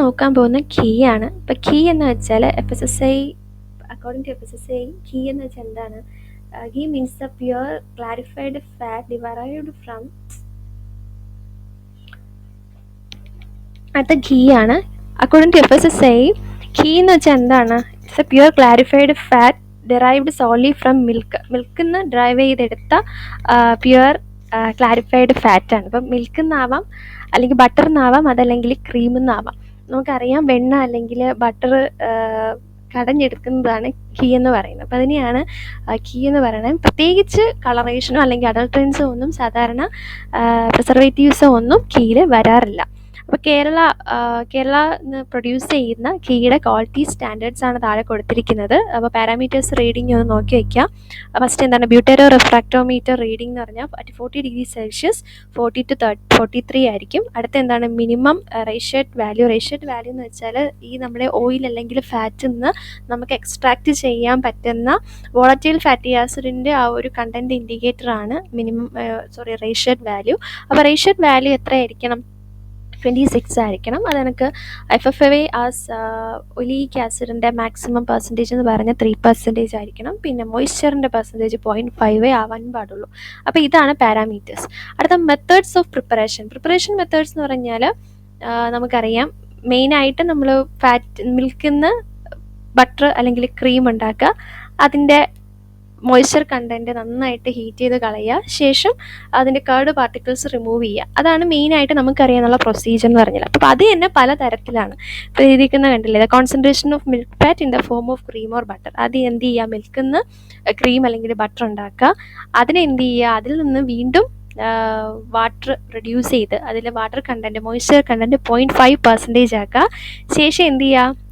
നോക്കാൻ പോകുന്ന കീ ആണ്. ഇപ്പം കീ എന്ന് വെച്ചാൽ F S S I according to F S S I ghee എന്ന് വെച്ചാൽ എന്താണ്? Ghee means the pure clarified fat divide from അടുത്ത ഘീ ആണ് according to F S S I ghee എന്ന് വെച്ചാൽ എന്താണ്? It's a pure clarified fat derived solely from milk മിൽക്കിൽ നിന്ന് drive ചെയ്തെടുത്ത പ്യുർ ക്ലാരിഫൈഡ് ഫാറ്റാണ് ഇപ്പം മിൽക്കിൽ നിന്നാവാം അല്ലെങ്കിൽ ബട്ടർ നിന്നാവാം അതല്ലെങ്കിൽ ക്രീമിൽ നിന്നാവാം നമുക്കറിയാം വെണ്ണ അല്ലെങ്കിൽ ബട്ടർ കടഞ്ഞെടുക്കുന്നതാണ് ഘീ എന്ന് പറയുന്നത്. അപ്പം അതിനെയാണ് ഘീ എന്ന് പറയുന്നത്. പ്രത്യേകിച്ച് കളറേഷനോ അല്ലെങ്കിൽ അഡൾട്രൻസോ ഒന്നും സാധാരണ പ്രിസർവേറ്റീവ്സോ ഒന്നും ഘീയിൽ വരാറില്ല. അപ്പോൾ കേരള കേരള പ്രൊഡ്യൂസ് ചെയ്യുന്ന ഘീയുടെ ക്വാളിറ്റി സ്റ്റാൻഡേർഡ്സ് ആണ് താഴെ കൊടുത്തിരിക്കുന്നത്. അപ്പോൾ പാരാമീറ്റേഴ്സ് റീഡിംഗ് ഒന്ന് നോക്കി വയ്ക്കാം ഫസ്റ്റ് എന്താണ്? ബ്യൂട്ടേറോ റിഫ്രാക്ടോമീറ്റർ റീഡിംഗ് എന്ന് പറഞ്ഞാൽ at forty degree Celsius forty to thirty forty three ആയിരിക്കും. അടുത്ത എന്താണ്? Minimum Reichert value Reichert value എന്ന് വെച്ചാൽ ഈ നമ്മുടെ ഓയിൽ അല്ലെങ്കിൽ ഫാറ്റിൽ നിന്ന് നമുക്ക് എക്സ്ട്രാക്ട് ചെയ്യാൻ പറ്റുന്ന വോളറ്റൈൽ ഫാറ്റി ആസിഡിന്റെ ആ ഒരു കണ്ടന്റ് ഇൻഡിക്കേറ്റർ ആണ് മിനിമം സോറി റേഷ്യറ്റ് വാല്യൂ അപ്പോൾ റേഷ്യറ്റ് വാല്യൂ എത്രയായിരിക്കണം? ട്വന്റി സിക്സ് ആയിരിക്കണം. അത് എനിക്ക് F F A as oleic ആസിഡിന്റെ maximum percentage എന്ന് പറഞ്ഞാൽ ത്രീ പെർസെന്റേജ് ആയിരിക്കണം. പിന്നെ മോയ്സ്ചറിന്റെ പെർസെന്റേജ് പോയിന്റ് ഫൈവ് ആവാൻ പാടുള്ളൂ. അപ്പോൾ ഇതാണ് പാരാമീറ്റേഴ്സ് അടുത്ത methods of preparation preparation methods എന്ന് പറഞ്ഞാൽ നമുക്കറിയാം. മെയിനായിട്ട് നമ്മൾ ഫാറ്റ് മിൽക്കിൽ നിന്ന് ബട്ടർ അല്ലെങ്കിൽ ക്രീം ഉണ്ടാക്കുക. അതിന്റെ മോയ്സ്ചർ കണ്ടന്റ് നന്നായിട്ട് ഹീറ്റ് ചെയ്ത് കളയുക. ശേഷം അതിന്റെ കേർഡ് പാർട്ടിക്കിൾസ് റിമൂവ് ചെയ്യുക. അതാണ് മെയിനായിട്ട് നമുക്കറിയാനുള്ള പ്രൊസീജിയർ എന്ന് പറഞ്ഞാൽ. അപ്പോൾ അത് തന്നെ പല തരത്തിലാണ്. ഇപ്പോൾ എഴുതിയിരിക്കുന്ന കണ്ടില്ലേ the concentration of milk fat in the form of cream or butter അത് എന്ത് ചെയ്യുക? മിൽക്കിൽ നിന്ന് ക്രീം അല്ലെങ്കിൽ ബട്ടർ ഉണ്ടാക്കുക. അതിനെ എന്ത് ചെയ്യുക? അതിൽ നിന്ന് വീണ്ടും വാട്ടർ റെഡ്യൂസ് ചെയ്ത് അതിലെ water content moisture content point five percentage ആക്കുക. ശേഷം എന്ത് ചെയ്യുക?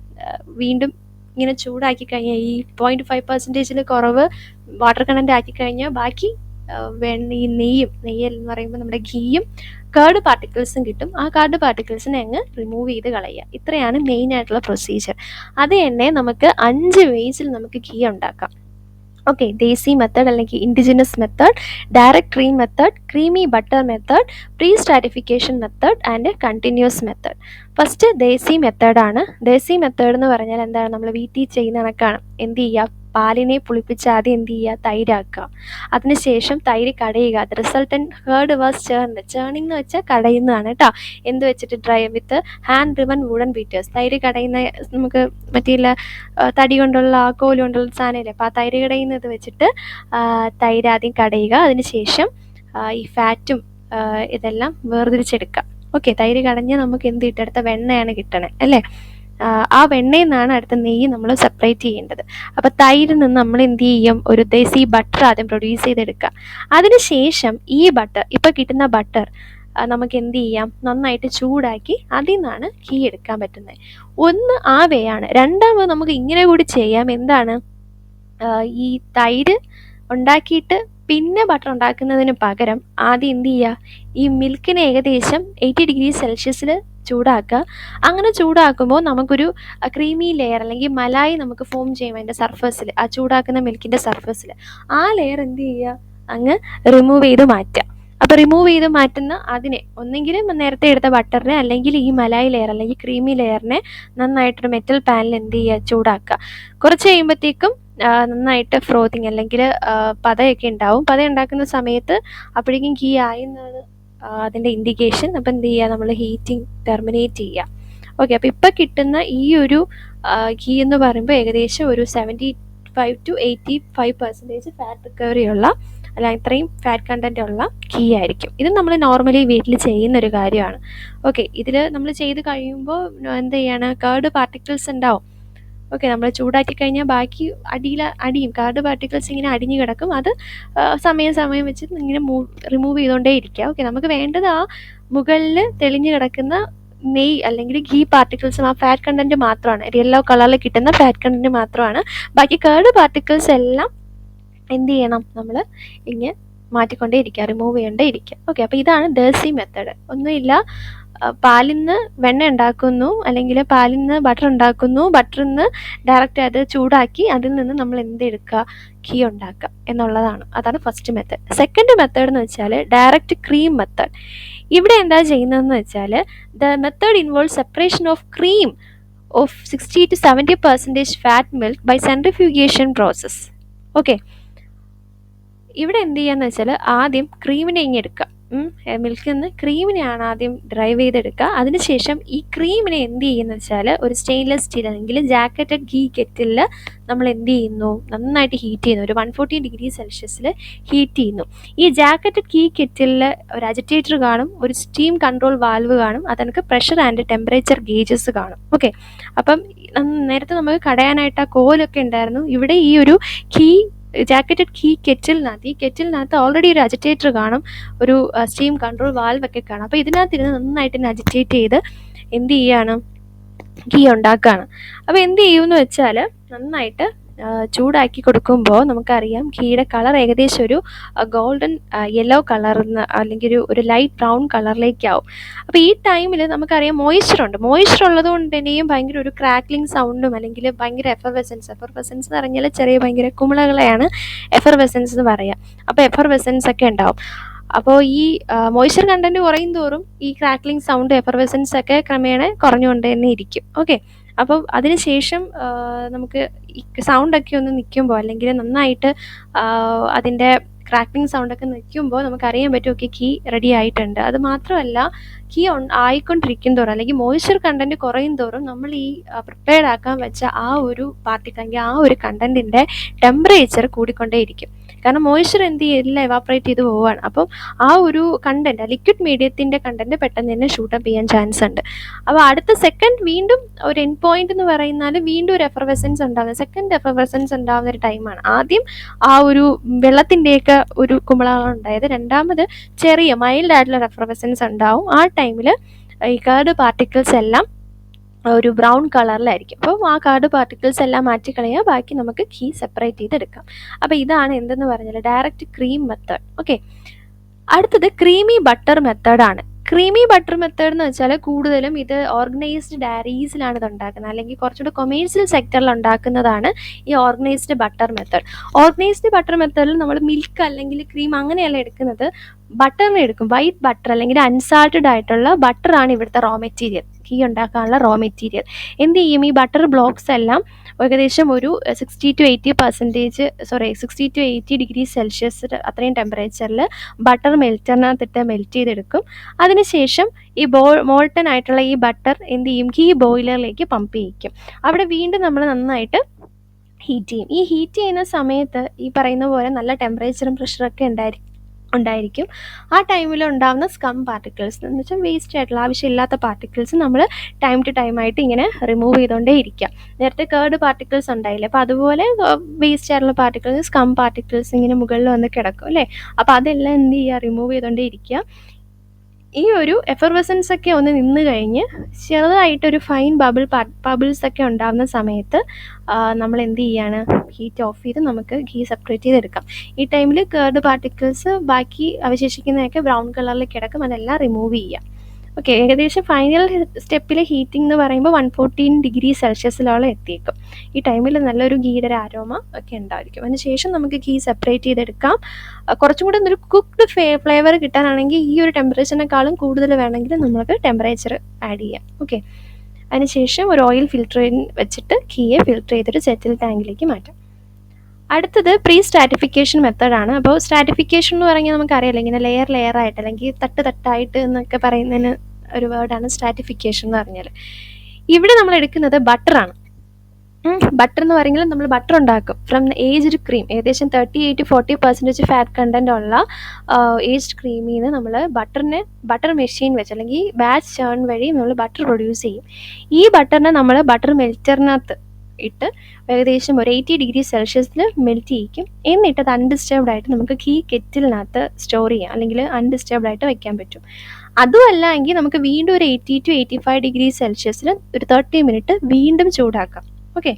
വീണ്ടും ഇങ്ങനെ ചൂടാക്കി കഴിഞ്ഞാൽ ഈ പോയിന്റ് ഫൈവ് പെർസെന്റേജിൽ കുറവ് വാട്ടർ കണ്ടന്റ് ആക്കി കഴിഞ്ഞാൽ ബാക്കി ഈ നെയ്യും നെയ്യൽ എന്ന് പറയുമ്പോൾ നമ്മുടെ ഘീയും കേർഡ് പാർട്ടിക്കിൾസും കിട്ടും. ആ കാർഡ് പാർട്ടിക്കിൾസിനെ അങ്ങ് റിമൂവ് ചെയ്ത് കളയുക. ഇത്രയാണ് മെയിൻ ആയിട്ടുള്ള പ്രൊസീജിയർ അത് തന്നെ നമുക്ക് അഞ്ച് വേസിൽ നമുക്ക് ഘീ ഉണ്ടാക്കാം. ഓക്കെ ദേസി മെത്തേഡ് അല്ലെങ്കിൽ indigenous method direct cream method creamy butter method pre stratification method and continuous method first desi മെത്തേഡാണ് ദേസി മെത്തേഡ് എന്ന് പറഞ്ഞാൽ എന്താണ്? നമ്മൾ വീട്ടിൽ ചെയ്യുന്ന കണക്കാണ്. എന്ത് ചെയ്യുക പാലിനെ പുളിപ്പിച്ച് ആദ്യം എന്ത് ചെയ്യുക? തൈരാക്കുക. അതിനുശേഷം തൈര് കടയുക. അത് റിസൾട്ടൻ ഹേർഡ് വാസ് ചേർന്ന് ചേർണിംഗ് എന്ന് വെച്ചാൽ കടയുന്നതാണ് കേട്ടോ എന്ത് വെച്ചിട്ട് dry with hand driven wooden beaters തൈര് കടയുന്ന നമുക്ക് മറ്റേ തടി കൊണ്ടുള്ള കോൽ കൊണ്ടുള്ള സാധനമില്ല അപ്പോൾ ആ തൈര് കടയുന്നത് വെച്ചിട്ട് തൈര് ആദ്യം കടയുക. അതിനുശേഷം ഈ ഫാറ്റും ഇതെല്ലാം വേർതിരിച്ചെടുക്കുക. ഓക്കെ തൈര് കടഞ്ഞ് നമുക്ക് എന്ത് കിട്ടും? അടുത്ത വെണ്ണയാണ് കിട്ടണേ. അല്ലേ? ആ വെണ്ണയിൽ നിന്നാണ് അടുത്ത നെയ്യ് നമ്മൾ സെപ്പറേറ്റ് ചെയ്യേണ്ടത്. അപ്പോൾ തൈരിൽ നിന്ന് നമ്മൾ എന്ത് ചെയ്യും? ഒരു ദേശി ബട്ടർ ആദ്യം പ്രൊഡ്യൂസ് ചെയ്തെടുക്കുക. അതിനുശേഷം ഈ ബട്ടർ ഇപ്പോൾ കിട്ടുന്ന ബട്ടർ നമുക്ക് എന്ത് ചെയ്യാം? നന്നായിട്ട് ചൂടാക്കി അതിൽ നിന്നാണ് ഘീ എടുക്കാൻ പറ്റുന്നത്. ഒന്ന് ആ വേയാണ് രണ്ടാമത് നമുക്ക് ഇങ്ങനെ കൂടി ചെയ്യാം. എന്താണ്? ഈ തൈര് ഉണ്ടാക്കിയിട്ട് പിന്നെ ബട്ടർ ഉണ്ടാക്കുന്നതിന് പകരം ആദ്യം എന്ത് ചെയ്യുക? ഈ മിൽക്കിന് ഏകദേശം എയ്റ്റി ഡിഗ്രി സെൽഷ്യസിൽ ചൂടാക്കുക. അങ്ങനെ ചൂടാക്കുമ്പോൾ നമുക്കൊരു ക്രീമി ലെയർ അല്ലെങ്കിൽ മലായി നമുക്ക് ഫോം ചെയ്യും അതിന്റെ സർഫസിൽ ആ ചൂടാക്കുന്ന മിൽക്കിന്റെ സർഫസിൽ ആ ലെയർ എന്ത് ചെയ്യുക? അങ്ങ് റിമൂവ് ചെയ്ത് മാറ്റുക. അപ്പോൾ റിമൂവ് ചെയ്ത് മാറ്റുന്ന അതിനെ ഒന്നെങ്കിൽ നേരത്തെ എടുത്ത ബട്ടറിനെ അല്ലെങ്കിൽ ഈ മലായി ലെയർ അല്ലെങ്കിൽ ക്രീമി ലെയറിനെ നന്നായിട്ടൊരു മെറ്റൽ പാനിൽ എന്ത് ചെയ്യുക? ചൂടാക്കുക. കുറച്ച് കഴിയുമ്പോഴത്തേക്കും നന്നായിട്ട് ഫ്രോത്തിങ് അല്ലെങ്കിൽ പതയൊക്കെ ഉണ്ടാവും. പത ഉണ്ടാക്കുന്ന സമയത്ത് അപ്പോഴേക്കും കീ ആയെന്നാണ് അതിന്റെ ഇൻഡിക്കേഷൻ അപ്പം എന്ത് ചെയ്യുക നമ്മൾ ഹീറ്റിംഗ് ടെർമിനേറ്റ് ചെയ്യുക ഓക്കെ അപ്പോൾ ഇപ്പം കിട്ടുന്ന ഈ ഒരു കീ എന്ന് പറയുമ്പോൾ ഏകദേശം ഒരു seventy five to eighty five percentage fat recovery ഉള്ള അല്ല ഇത്രയും ഫാറ്റ് കണ്ടന്റ് ഉള്ള കീ ആയിരിക്കും. ഇത് നമ്മൾ നോർമലി വീട്ടിൽ ചെയ്യുന്ന ഒരു കാര്യമാണ്. ഓക്കെ ഇതിൽ നമ്മൾ ചെയ്ത് കഴിയുമ്പോൾ എന്ത് ചെയ്യാണ്? കേർഡ് പാർട്ടിക്കിൾസ് ഉണ്ടാവും. ഓക്കെ നമ്മൾ ചൂടാക്കി കഴിഞ്ഞാൽ ബാക്കി അടിയിൽ അടിയും കാർഡ് പാർട്ടിക്കിൾസ് ഇങ്ങനെ അടിഞ്ഞു കിടക്കും. അത് സമയം സമയം വെച്ച് ഇങ്ങനെ മൂവ് റിമൂവ് ചെയ്തുകൊണ്ടേ ഇരിക്കുക ഓക്കെ നമുക്ക് വേണ്ടത് ആ മുകളിൽ തെളിഞ്ഞു കിടക്കുന്ന നെയ് അല്ലെങ്കിൽ ഘീ പാർട്ടിക്കിൾസും ആ ഫാറ്റ് കണ്ടന്റ് മാത്രമാണ്. യെല്ലോ കളറിൽ കിട്ടുന്ന ഫാറ്റ് കണ്ടന്റ് മാത്രമാണ്. ബാക്കി കേർഡ് പാർട്ടിക്കിൾസ് എല്ലാം എന്ത് ചെയ്യണം? നമ്മൾ ഇങ്ങനെ മാറ്റിക്കൊണ്ടേ ഇരിക്കുക റിമൂവ് ചെയ്യേണ്ടേ ഇരിക്കുക ഓക്കെ അപ്പോൾ ഇതാണ് ഡേഴ്സി മെത്തേഡ് ഒന്നുമില്ല. പാലിൽ നിന്ന് വെണ്ണ ഉണ്ടാക്കുന്നു അല്ലെങ്കിൽ പാലിൽ നിന്ന് ബട്ടർ ഉണ്ടാക്കുന്നു ബട്ടറിൽ നിന്ന് ഡയറക്റ്റ് അത് ചൂടാക്കി അതിൽ നിന്ന് നമ്മൾ എന്ത് എന്തെടുക്കുക ഘീ ഉണ്ടാക്കുക എന്നുള്ളതാണ്. അതാണ് ഫസ്റ്റ് മെത്തേഡ് സെക്കൻഡ് മെത്തേഡ് എന്ന് വെച്ചാൽ ഡയറക്റ്റ് ക്രീം മെത്തേഡ് ഇവിടെ എന്താ ചെയ്യുന്നതെന്ന് വെച്ചാൽ the method involve separation of cream of sixty to seventy percentage fat milk by centrifugation process okay ഇവിടെ എന്ത് ചെയ്യാന്ന് വെച്ചാൽ ആദ്യം ക്രീമിനെ ഇങ്ങനെ എടുക്കുക. മിൽക്കിൽ നിന്ന് ക്രീമിനെയാണ് ആദ്യം ഡ്രൈവ് ചെയ്തെടുക്കുക. അതിനുശേഷം ഈ ക്രീമിനെ എന്ത് ചെയ്യുന്ന വെച്ചാൽ ഒരു സ്റ്റെയിൻലെസ് സ്റ്റീൽ അല്ലെങ്കിൽ ജാക്കറ്റഡ് ഗീ കെറ്റിൽ നമ്മൾ എന്ത് ചെയ്യുന്നു? നന്നായിട്ട് ഹീറ്റ് ചെയ്യുന്നു. ഒരു വൺ ഫോർട്ടി ഡിഗ്രി സെൽഷ്യസിൽ ഹീറ്റ് ചെയ്യുന്നു. ഈ ജാക്കറ്റഡ് ഗീ കെറ്റിൽ ഒരു അജിറ്റേറ്റർ കാണും ഒരു സ്റ്റീം കൺട്രോൾ വാൽവ് കാണും അതെനിക്ക് പ്രഷർ ആൻഡ് ടെമ്പറേച്ചർ ഗേജസ് കാണും. ഓക്കെ അപ്പം നേരത്തെ നമുക്ക് കടയാനായിട്ട് ആ കോലൊക്കെ ഉണ്ടായിരുന്നു. ഇവിടെ ഈ ഒരു കീ ജാക്കറ്റഡ് കീ കെറ്റിലിനകത്ത് ഈ കെറ്റിലിനകത്ത് ഓൾറെഡി ഒരു അജിറ്റേറ്റർ കാണും. ഒരു സ്റ്റീം കൺട്രോൾ വാൽവ് ഒക്കെ കാണും. അപ്പോൾ ഇതിനകത്തിരുന്ന് നന്നായിട്ട് തന്നെ അജിറ്റേറ്റ് ചെയ്ത് എന്ത് ചെയ്യാണ്? കീ ഉണ്ടാക്കുകയാണ് അപ്പോൾ എന്ത് ചെയ്യുമെന്ന് വെച്ചാൽ നന്നായിട്ട് ചൂടാക്കി കൊടുക്കുമ്പോൾ നമുക്കറിയാം ഘീയുടെ കളർ ഏകദേശം ഒരു ഗോൾഡൻ യെല്ലോ കളറിന്ന് അല്ലെങ്കിൽ ഒരു ഒരു ലൈറ്റ് ബ്രൗൺ കളറിലേക്കാവും അപ്പോൾ ഈ ടൈമിൽ നമുക്കറിയാം മോയ്സ്ചർ ഉണ്ട്. മോയ്സ്ചർ ഉള്ളത് കൊണ്ട് തന്നെയും ഭയങ്കര ഒരു ക്രാക്ലിംഗ് സൗണ്ടും അല്ലെങ്കിൽ ഭയങ്കര എഫർവെസൻസ് എഫർവെസൻസ് എന്ന് പറഞ്ഞാൽ ചെറിയ ഭയങ്കര കുമിളകളെയാണ് എഫർവെസൻസ് എന്ന് പറയുക അപ്പോൾ എഫർവെസൻസ് ഒക്കെ ഉണ്ടാവും. അപ്പോൾ ഈ മോയ്സ്ചർ കണ്ടന്റ് കുറയും തോറും ഈ ക്രാക്ലിംഗ് സൗണ്ട് എഫർവെസൻസ് ഒക്കെ ക്രമേണ കുറഞ്ഞുകൊണ്ട് തന്നെ ഇരിക്കും ഓക്കെ അപ്പോൾ അതിനുശേഷം നമുക്ക് സൗണ്ട് സൗണ്ടൊക്കെ ഒന്ന് നിൽക്കുമ്പോൾ അല്ലെങ്കിൽ നന്നായിട്ട് അതിന്റെ ക്രാക്കിംഗ് സൗണ്ടൊക്കെ നിൽക്കുമ്പോൾ നമുക്കറിയാൻ പറ്റും ഓക്കെ കീ റെഡി ആയിട്ടുണ്ട്. അത് മാത്രമല്ല കീ ഓൺ ആയിക്കൊണ്ടിരിക്കും തോറും അല്ലെങ്കിൽ മോയ്സ്ചർ കണ്ടന്റ് കുറയും തോറും നമ്മൾ ഈ പ്രിപ്പയർഡ് ആക്കാൻ വെച്ച ആ ഒരു പാർട്ടിക്ക് അല്ലെങ്കിൽ ആ ഒരു കണ്ടന്റിന്റെ ടെമ്പറേച്ചർ കൂടിക്കൊണ്ടേയിരിക്കും. കാരണം മോയ്സ്ചർ എന്ത് ചെയ്യില്ല എവാപ്പറേറ്റ് ചെയ്ത് പോവുകയാണ്. അപ്പം ആ ഒരു കണ്ടന്റ് ലിക്വിഡ് മീഡിയത്തിന്റെ കണ്ടന്റ് പെട്ടെന്ന് തന്നെ ഷൂട്ടപ്പ് ചെയ്യാൻ ചാൻസ് ഉണ്ട്. അപ്പോൾ അടുത്ത സെക്കൻഡ് വീണ്ടും ഒരു എൻ പോയിന്റ് എന്ന് പറയുന്നാൽ വീണ്ടും ഒരു എഫർവെസൻസ് ഉണ്ടാകുന്ന സെക്കൻഡ് എഫർവെസൻസ് ഉണ്ടാകുന്ന ഒരു ടൈമാണ് ആദ്യം ആ ഒരു വെള്ളത്തിന്റെയൊക്കെ ഒരു കുമ്പളകൾ ഉണ്ടായത്. രണ്ടാമത് ചെറിയ മൈൽഡ് ആയിട്ടുള്ള എഫർവെസൻസ് ഉണ്ടാവും. ആ ടൈമിൽ ഈ കേർഡ് പാർട്ടിക്കിൾസ് എല്ലാം ഒരു ബ്രൗൺ കളറിലായിരിക്കും അപ്പോൾ ആ കാർഡ് പാർട്ടിക്കിൾസ് എല്ലാം മാറ്റിക്കളയുക ബാക്കി നമുക്ക് കീ സെപ്പറേറ്റ് ചെയ്തെടുക്കാം. അപ്പോൾ ഇതാണ് എന്തെന്ന് പറഞ്ഞാൽ ഡയറക്റ്റ് ക്രീം മെത്തേഡ് ഓക്കെ അടുത്തത് ക്രീമി ബട്ടർ മെത്തേഡാണ് ക്രീമി ബട്ടർ മെത്തേഡ് എന്ന് വെച്ചാൽ കൂടുതലും ഇത് ഓർഗനൈസ്ഡ് ഡയറീസിലാണ് ഇത് ഉണ്ടാക്കുന്നത്. അല്ലെങ്കിൽ കുറച്ചുകൂടെ കൊമേഴ്സ്യൽ സെക്ടറിൽ ഉണ്ടാക്കുന്നതാണ് ഈ organised butter method organised butter മെത്തേഡിൽ നമ്മൾ മിൽക്ക് അല്ലെങ്കിൽ ക്രീം അങ്ങനെയല്ല എടുക്കുന്നത്. ബട്ടറിന് എടുക്കും. വൈറ്റ് ബട്ടർ അല്ലെങ്കിൽ അൺസാൾട്ടഡ് ആയിട്ടുള്ള ബട്ടറാണ് ഇവിടുത്തെ റോ മെറ്റീരിയൽ കീ ഉണ്ടാക്കാനുള്ള റോ മെറ്റീരിയൽ എന്ത് ചെയ്യും? ഈ ബട്ടർ ബ്ലോക്സ് എല്ലാം ഏകദേശം ഒരു sixty to eighty percentage sorry sixty to eighty degree Celsius അത്രയും ടെമ്പറേച്ചറിൽ ബട്ടർ മെൽറ്ററിനകത്തിട്ട് മെൽറ്റ് ചെയ്തെടുക്കും. അതിനുശേഷം ഈ ബോ മോൾട്ടൺ ആയിട്ടുള്ള ഈ ബട്ടർ എന്ത് ചെയ്യും? ഈ ബോയിലറിലേക്ക് പമ്പ് ചെയ്യിക്കും. അവിടെ വീണ്ടും നമ്മൾ നന്നായിട്ട് ഹീറ്റ് ചെയ്യും. ഈ ഹീറ്റ് ചെയ്യുന്ന സമയത്ത് ഈ പറയുന്ന പോലെ നല്ല ടെമ്പറേച്ചറും പ്രഷറൊക്കെ ഉണ്ടായിരിക്കും. ഉണ്ടായിരിക്കും. ആ ടൈമിൽ ഉണ്ടാകുന്ന സ്കം പാർട്ടിക്കിൾസ് എന്ന് വെച്ചാൽ വേസ്റ്റ് ആയിട്ടുള്ള ആവശ്യമില്ലാത്ത പാർട്ടിക്കിൾസ് നമ്മൾ ടൈം ടു ടൈം ആയിട്ട് ഇങ്ങനെ റിമൂവ് ചെയ്തുകൊണ്ടേ ഇരിക്കുക നേരത്തെ കേർഡ് പാർട്ടിക്കിൾസ് ഉണ്ടായില്ലേ? അപ്പോൾ അതുപോലെ വേസ്റ്റ് ആയിട്ടുള്ള പാർട്ടിക്കിൾസ് സ്കം പാർട്ടിക്കിൾസ് ഇങ്ങനെ മുകളിൽ വന്ന് കിടക്കും അല്ലേ? അപ്പോൾ അതെല്ലാം എന്ത് ചെയ്യുക റിമൂവ് ചെയ്തുകൊണ്ടേ ഇരിക്കുക ഈ ഒരു എഫർവെസൻസ് ഒക്കെ ഒന്ന് നിന്ന് കഴിഞ്ഞ് ചെറുതായിട്ടൊരു ഫൈൻ ബബിൾ ബബിൾസ് ഒക്കെ ഉണ്ടാകുന്ന സമയത്ത് നമ്മൾ എന്ത് ചെയ്യാണ്? ഹീറ്റ് ഓഫ് ചെയ്ത് നമുക്ക് ഘീ സെപ്പറേറ്റ് ചെയ്തെടുക്കാം. ഈ ടൈമിൽ കേർഡ് പാർട്ടിക്കിൾസ് ബാക്കി അവശേഷിക്കുന്നതൊക്കെ ബ്രൗൺ കളറിൽ കിടക്കും. അതെല്ലാം റിമൂവ് ചെയ്യാം ഓക്കെ ഏകദേശം ഫൈനൽ സ്റ്റെപ്പിൽ ഹീറ്റിംഗ് എന്ന് പറയുമ്പോൾ വൺ ഫോർട്ടീൻ ഡിഗ്രി സെൽഷ്യസിലോളം എത്തിയേക്കും. ഈ ടൈമിൽ നല്ലൊരു ഗീയുടെ ആരോമ ഒക്കെ ഉണ്ടായിരിക്കും. അതിന് ശേഷം നമുക്ക് ഗീ സെപ്പറേറ്റ് ചെയ്തെടുക്കാം. കുറച്ചും കൂടെ ഒരു കുക്ക്ഡ് ഫ്ലേവർ കിട്ടാനാണെങ്കിൽ ഈ ഒരു ടെമ്പറേച്ചറിനേക്കാളും കൂടുതൽ വേണമെങ്കിൽ നമുക്ക് ടെമ്പറേച്ചർ ആഡ് ചെയ്യാം. ഓക്കെ. അതിനുശേഷം ഒരു ഓയിൽ ഫിൽറ്റർ വെച്ചിട്ട് കീയെ ഫിൽറ്റർ ചെയ്തിട്ട് സെറ്റിൽ ടാങ്കിലേക്ക് മാറ്റാം. അടുത്തത് പ്രീ സ്ട്രാറ്റിഫിക്കേഷൻ മെത്തേഡാണ് അപ്പോൾ സ്ട്രാറ്റിഫിക്കേഷൻ എന്ന് പറഞ്ഞാൽ നമുക്കറിയാലോ ഇങ്ങനെ ലെയർ ലെയർ ആയിട്ട് അല്ലെങ്കിൽ തട്ട് തട്ടായിട്ട് എന്നൊക്കെ പറയുന്നതിന് ഒരു വേർഡാണ് സ്ട്രാറ്റിഫിക്കേഷൻ എന്ന് പറഞ്ഞാൽ ഇവിടെ നമ്മൾ എടുക്കുന്നത് ബട്ടറാണ് ബട്ടർ എന്ന് പറയുന്നത് നമ്മൾ ബട്ടർ ഉണ്ടാക്കും. ഫ്രം ഏജ്ഡ് ക്രീം ഏകദേശം thirty eight forty percentage fat content ഉള്ള ഏജ്ഡ് ക്രീമിൽ നിന്ന് നമ്മൾ ബട്ടറിനെ ബട്ടർ മെഷീൻ വെച്ച് അല്ലെങ്കിൽ ബാച്ച് ചേൺ വഴി നമ്മൾ ബട്ടർ പ്രൊഡ്യൂസ് ചെയ്യും. ഈ ബട്ടറിനെ നമ്മൾ ബട്ടർ മെൽറ്ററിനകത്ത് ഇട്ട് ഏകദേശം ഒരു എയ്റ്റി ഡിഗ്രി സെൽഷ്യസിൽ മെൽറ്റ് ചെയ്യിക്കും. എന്നിട്ട് അത് അൺഡിസ്റ്റർബ്ഡ് ആയിട്ട് നമുക്ക് കീ കെറ്റിലിനകത്ത് സ്റ്റോർ ചെയ്യാം. അല്ലെങ്കിൽ അൺഡിസ്റ്റർബ്ഡ് ആയിട്ട് വെക്കാൻ പറ്റും. അതുമല്ല എങ്കിൽ നമുക്ക് വീണ്ടും ഒരു eighty to eighty five degree സെൽഷ്യസിൽ ഒരു തേർട്ടി മിനിറ്റ് വീണ്ടും ചൂടാക്കാം. ഓക്കെ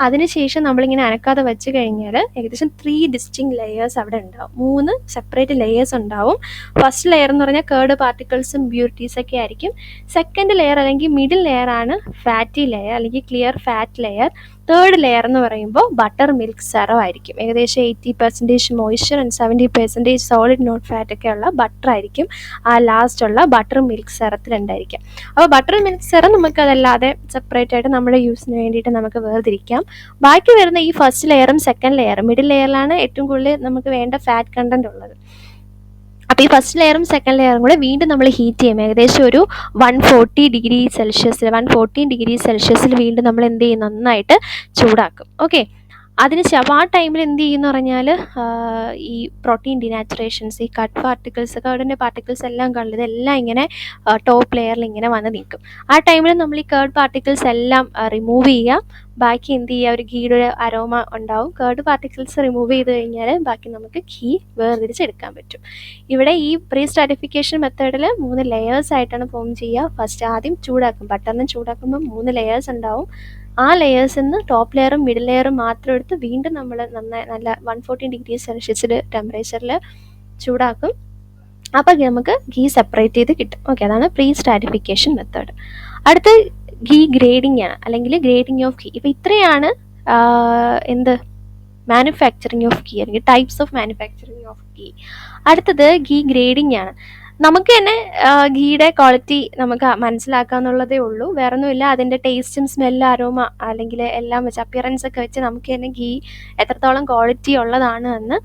അതിനുശേഷം നമ്മളിങ്ങനെ അനക്കാതെ വെച്ച് കഴിഞ്ഞാൽ ഏകദേശം ത്രീ ഡിസ്റ്റിങ് ലെയേഴ്സ് അവിടെ ഉണ്ടാവും. മൂന്ന് സെപ്പറേറ്റ് ലെയേഴ്സ് ഉണ്ടാവും. ഫസ്റ്റ് ലെയർ എന്ന് പറഞ്ഞാൽ കേർഡ് പാർട്ടിക്കിൾസും ബ്യൂട്ടീസ് ഒക്കെ ആയിരിക്കും. സെക്കൻഡ് ലെയർ അല്ലെങ്കിൽ മിഡിൽ ലെയർ ആണ് ഫാറ്റി ലെയർ അല്ലെങ്കിൽ clear fat layer third layer എന്ന് പറയുമ്പോൾ ബട്ടർ മിൽക്ക് സെറോ ആയിരിക്കും. ഏകദേശം eighty percentage moisture and seventy percentage solid not fat ഒക്കെ ഉള്ള ബട്ടർ ആയിരിക്കും. ആ ലാസ്റ്റ് ഉള്ള ബട്ടർ മിൽക്ക് സെറത്തിലുണ്ടായിരിക്കും അപ്പോൾ ബട്ടർ മിൽക്ക് സെറം നമുക്ക് അതല്ലാതെ സെപ്പറേറ്റ് ആയിട്ട് നമ്മുടെ യൂസിന് വേണ്ടിയിട്ട് നമുക്ക് വേർതിരിക്കാം. ബാക്കി വരുന്ന ഈ ഫസ്റ്റ് ലെയറും സെക്കൻഡ് ലെയറും മിഡിൽ ലെയറിലാണ് ഏറ്റവും കൂടുതൽ നമുക്ക് വേണ്ട ഫാറ്റ് കണ്ടന്റ് ഉള്ളത്. അപ്പോൾ ഈ ഫസ്റ്റ് ലെയറും സെക്കൻഡ് ലെയറും കൂടെ വീണ്ടും നമ്മൾ ഹീറ്റ് ചെയ്യും. ഏകദേശം ഒരു വൺ ഫോർട്ടി ഡിഗ്രി സെൽഷ്യസിൽ വൺ ഫോർട്ടീൻ ഡിഗ്രി സെൽഷ്യസിൽ വീണ്ടും നമ്മൾ എന്ത് ചെയ്യും? നന്നായിട്ട് ചൂടാക്കും. ഓക്കെ അതിന് ശേഷം ആ ടൈമിൽ എന്ത് ചെയ്യുമെന്ന് പറഞ്ഞാൽ ഈ പ്രോട്ടീൻ ഡിനാച്ചുറേഷൻസ് ഈ കട്ട് പാർട്ടിക്കിൾസ് കേർഡിന്റെ പാർട്ടിക്കിൾസ് എല്ലാം കണ്ടത് ഇതെല്ലാം ഇങ്ങനെ ടോപ്പ് ലെയറിൽ ഇങ്ങനെ വന്ന് നിൽക്കും. ആ ടൈമിൽ നമ്മൾ ഈ കേർഡ് പാർട്ടിക്കിൾസ് എല്ലാം റിമൂവ് ചെയ്യുക. ബാക്കി എന്ത് ചെയ്യുക ഒരു ഗീയുടെ അരോമ ഉണ്ടാവും. കേർഡ് പാർട്ടിക്കിൾസ് റിമൂവ് ചെയ്ത് കഴിഞ്ഞാൽ ബാക്കി നമുക്ക് ഘീ വേർതിരിച്ചെടുക്കാൻ പറ്റും. ഇവിടെ ഈ പ്രീ സ്റ്റാറ്റിഫിക്കേഷൻ മെത്തേഡിൽ മൂന്ന് ലെയേഴ്സ് ആയിട്ടാണ് ഫോം ചെയ്യുക. ഫസ്റ്റ് ആദ്യം ചൂടാക്കും. ബട്ടറിന് ചൂടാക്കുമ്പോൾ മൂന്ന് ലെയേഴ്സ് ഉണ്ടാവും. ആ ലെയേഴ്സിൽ നിന്ന് ടോപ്പ് ലെയറും മിഡിൽ ലെയറും മാത്രം എടുത്ത് വീണ്ടും നമ്മൾ നന്നായി നല്ല വൺ ഫോർട്ടീൻ ഡിഗ്രി സെൽഷ്യസിൽ ടെമ്പറേച്ചറിൽ ചൂടാക്കും. അപ്പോൾ നമുക്ക് ഗീ സെപ്പറേറ്റ് ചെയ്ത് കിട്ടും. ഓക്കെ അതാണ് പ്രീ സ്റ്റാറ്റിഫിക്കേഷൻ മെത്തേഡ് അടുത്ത ഗീ ഗ്രേഡിംഗ് ആണ് അല്ലെങ്കിൽ ഗ്രേഡിംഗ് ഓഫ് ഗീ ഇപ്പം ഇത്രയാണ് എന്ത്? മാനുഫാക്ചറിങ് ഓഫ് ഗീ അല്ലെങ്കിൽ types of manufacturing of ghee അടുത്തത് ഗീ ഗ്രേഡിംഗ് ആണ്. നമുക്ക് തന്നെ ഗീയുടെ ക്വാളിറ്റി നമുക്ക് മനസ്സിലാക്കാന്നുള്ളതേ ഉള്ളൂ. വേറെ ഒന്നുമില്ല അതിന്റെ ടേസ്റ്റും സ്മെല്ല് അരോമ അല്ലെങ്കിൽ എല്ലാം വെച്ച് അപ്പിയറൻസ് ഒക്കെ വെച്ച് നമുക്ക് തന്നെ ഗീ എത്രത്തോളം ക്വാളിറ്റി ഉള്ളതാണ് എന്ന്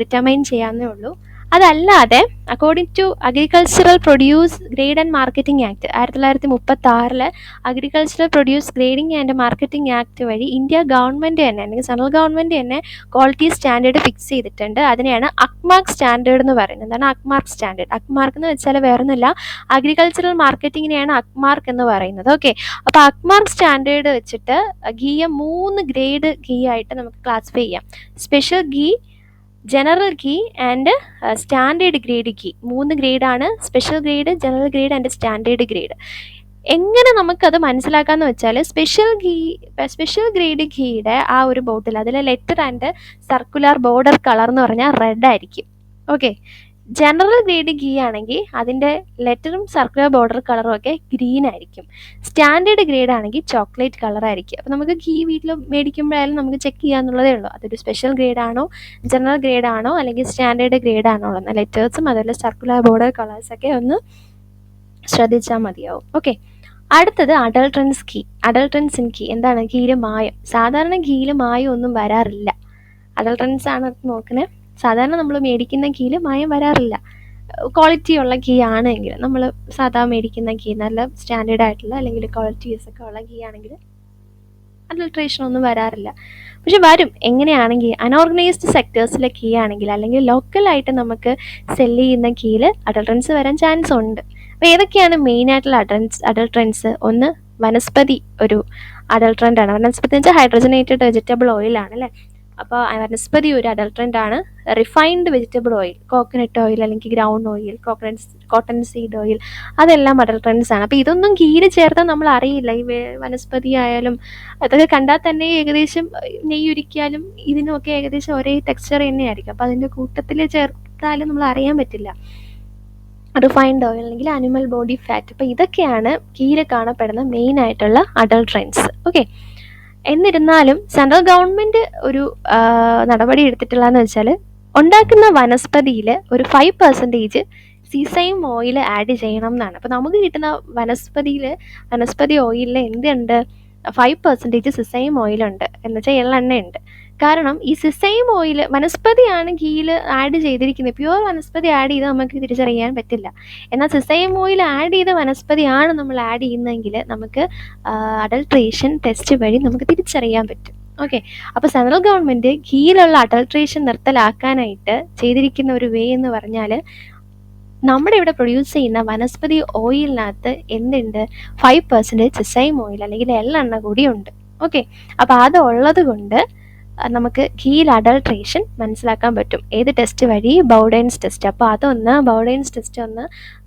ഡിറ്റർമൈൻ ചെയ്യാവുന്നേ ഉള്ളൂ. അതല്ലാതെ according to agricultural produce grade and marketing act ആയിരത്തി തൊള്ളായിരത്തി മുപ്പത്തി ആറിൽ agricultural produce grading and marketing act വഴി ഇന്ത്യ ഗവൺമെന്റ് തന്നെ അല്ലെങ്കിൽ സെൻട്രൽ ഗവൺമെന്റ് തന്നെ ക്വാളിറ്റി സ്റ്റാൻഡേർഡ് ഫിക്സ് ചെയ്തിട്ടുണ്ട്. അതിനെയാണ് അക്മാർക്ക് സ്റ്റാൻഡേർഡ് എന്ന് പറയുന്നത്. എന്താണ് അക്മാർക്ക് സ്റ്റാൻഡേർഡ് അക്മാർക്ക് എന്ന് വെച്ചാൽ വേറൊന്നുമില്ല അഗ്രികൾച്ചറൽ മാർക്കറ്റിങ്ങിനെയാണ് അക്മാർക്ക് എന്ന് പറയുന്നത്. ഓക്കെ അപ്പോൾ അക്മാർക്ക് സ്റ്റാൻഡേർഡ് വെച്ചിട്ട് ഗീയെ മൂന്ന് ഗ്രേഡ് ഗീ ആയിട്ട് നമുക്ക് ക്ലാസിഫൈ ചെയ്യാം. Special ghee general ghee and standard grade ghee മൂന്ന് ഗ്രേഡാണ് special grade general grade and standard grade എങ്ങനെ നമുക്കത് മനസ്സിലാക്കാമെന്ന് വെച്ചാൽ സ്പെഷ്യൽ ഗീ സ്പെഷ്യൽ ഗ്രേഡ് ഗീയുടെ ആ ഒരു ബോട്ടിൽ അതിലെ letter and circular border colour എന്ന് പറഞ്ഞാൽ റെഡ് ആയിരിക്കും. ഓക്കെ ജനറൽ ഗ്രേഡ് ഗീ ആണെങ്കിൽ അതിന്റെ ലെറ്ററും സർക്കുലർ ബോർഡർ കളറും ഒക്കെ ഗ്രീൻ ആയിരിക്കും. സ്റ്റാൻഡേർഡ് ഗ്രേഡ് ആണെങ്കിൽ ചോക്ലേറ്റ് കളർ ആയിരിക്കും. അപ്പോൾ നമുക്ക് ഗീ വീട്ടിൽ മേടിക്കുമ്പോഴായാലും നമുക്ക് ചെക്ക് ചെയ്യാന്നുള്ളതേ ഉള്ളൂ. അതൊരു സ്പെഷ്യൽ ഗ്രേഡ് ആണോ ജനറൽ ഗ്രേഡ് ആണോ അല്ലെങ്കിൽ സ്റ്റാൻഡേർഡ് ഗ്രേഡ് ആണോ ഉള്ളത്. ലെറ്റേഴ്സും അതുപോലെ സർക്കുലർ ബോർഡർ കളേഴ്സൊക്കെ ഒന്ന് ശ്രദ്ധിച്ചാൽ മതിയാവും. ഓക്കെ അടുത്തത് adulterants ghee adulterants in ghee എന്താണ്? ഗീയിലും മായം. സാധാരണ ഗീയിലും മായം ഒന്നും വരാറില്ല. അഡൾട്രൻസ് ആണ് നോക്കുന്നത് സാധാരണ നമ്മൾ മേടിക്കുന്ന കീയിൽ മായം വരാറില്ല. ക്വാളിറ്റി ഉള്ള കീ ആണെങ്കിൽ നമ്മൾ സാധാ മേടിക്കുന്ന കീ നല്ല സ്റ്റാൻഡേർഡ് ആയിട്ടുള്ള അല്ലെങ്കിൽ ക്വാളിറ്റീസ് ഒക്കെ ഉള്ള കീ ആണെങ്കിൽ അഡൾട്രേഷൻ ഒന്നും വരാറില്ല. പക്ഷെ വരും. എങ്ങനെയാണെങ്കിൽ അൺഓർഗനൈസ്ഡ് സെക്ടേഴ്സിലെ കീ ആണെങ്കിൽ അല്ലെങ്കിൽ ലോക്കലായിട്ട് നമുക്ക് സെൽ ചെയ്യുന്ന കീയിൽ അഡൾട്രൻസ് വരാൻ ചാൻസ് ഉണ്ട്. അപ്പോൾ ഏതൊക്കെയാണ് മെയിൻ ആയിട്ടുള്ള അഡൾട്രൻസ് അഡൾട്രൻസ് ഒന്ന് വനസ്പതി ഒരു അഡൾട്രന്റ് ആണ്. വനസ്പതി എന്ന് വെച്ചാൽ ഹൈഡ്രജനേറ്റഡ് വെജിറ്റബിൾ ഓയിൽ ആണ് അല്ലേ? അപ്പോൾ വനസ്പതി ഒരു അഡൾട്രന്റ് ആണ്. Refined vegetable oil coconut oil അല്ലെങ്കിൽ ground oil coconut cottonseed oil അതെല്ലാം അഡൾട്രൻസ് ആണ്. അപ്പോൾ ഇതൊന്നും കീരി ചേർത്താൽ നമ്മൾ അറിയില്ല. ഈ വനസ്പതി ആയാലും അതൊക്കെ കണ്ടാൽ തന്നെ ഏകദേശം നെയ്യൊരുക്കിയാലും ഇതിനൊക്കെ ഏകദേശം ഒരേ ടെക്സ്ചർ തന്നെയായിരിക്കും. അപ്പോൾ അതിന്റെ കൂട്ടത്തിൽ ചേർത്താലും നമ്മൾ അറിയാൻ പറ്റില്ല. റിഫൈൻഡ് ഓയിൽ അല്ലെങ്കിൽ അനിമൽ ബോഡി ഫാറ്റ് അപ്പോൾ ഇതൊക്കെയാണ് കീര കാണപ്പെടുന്ന മെയിൻ ആയിട്ടുള്ള അഡൾട്രൻസ് ഓക്കെ എന്നിരുന്നാലും സെൻട്രൽ ഗവൺമെന്റ് ഒരു നടപടി എടുത്തിട്ടുള്ളതെന്ന് വെച്ചാൽ ഉണ്ടാക്കുന്ന വനസ്പതിയിൽ ഒരു five percentage sesame oil add ചെയ്യണം എന്നാണ് അപ്പോൾ നമുക്ക് കിട്ടുന്ന വനസ്പതിയിൽ വനസ്പതി ഓയിലിൽ എന്തുണ്ട്? ഫൈവ് പെർസെന്റേജ് സിസൈം ഓയിലുണ്ട് എന്ന് വെച്ചാൽ എള്ളെണ്ണയുണ്ട്. കാരണം ഈ സിസൈം ഓയിൽ വനസ്പതിയാണ് ഗീയിൽ ആഡ് ചെയ്തിരിക്കുന്നത്. പ്യുവർ വനസ്പതി ആഡ് ചെയ്ത് നമുക്ക് തിരിച്ചറിയാൻ പറ്റില്ല. എന്നാൽ സിസൈം ഓയിൽ ആഡ് ചെയ്ത വനസ്പതിയാണ് നമ്മൾ ആഡ് ചെയ്യുന്നതെങ്കിൽ നമുക്ക് അഡൾട്രേഷൻ ടെസ്റ്റ് വഴി നമുക്ക് തിരിച്ചറിയാൻ പറ്റും. ഓക്കെ അപ്പോൾ സെൻട്രൽ ഗവൺമെന്റ് ഗീയിലുള്ള അഡൾട്രേഷൻ നിർത്തലാക്കാനായിട്ട് ചെയ്തിരിക്കുന്ന ഒരു വേ എന്ന് പറഞ്ഞാൽ നമ്മുടെ ഇവിടെ പ്രൊഡ്യൂസ് ചെയ്യുന്ന വനസ്പതി ഓയിലിനകത്ത് എന്തുണ്ട്? ഫൈവ് പെർസെന്റേജ് സിസൈം ഓയിൽ അല്ലെങ്കിൽ എള്ളെണ്ണ കൂടിയുണ്ട് ഓക്കെ അപ്പോൾ അത് ഉള്ളത് കൊണ്ട് നമുക്ക് കീൽ അഡൾട്രേഷൻ മനസ്സിലാക്കാൻ പറ്റും. ഏത് ടെസ്റ്റ് വഴി? ബൗഡൈൻസ് ടെസ്റ്റ് അപ്പോൾ അതൊന്ന് ബൗഡൈൻസ് ടെസ്റ്റ് ഒന്ന്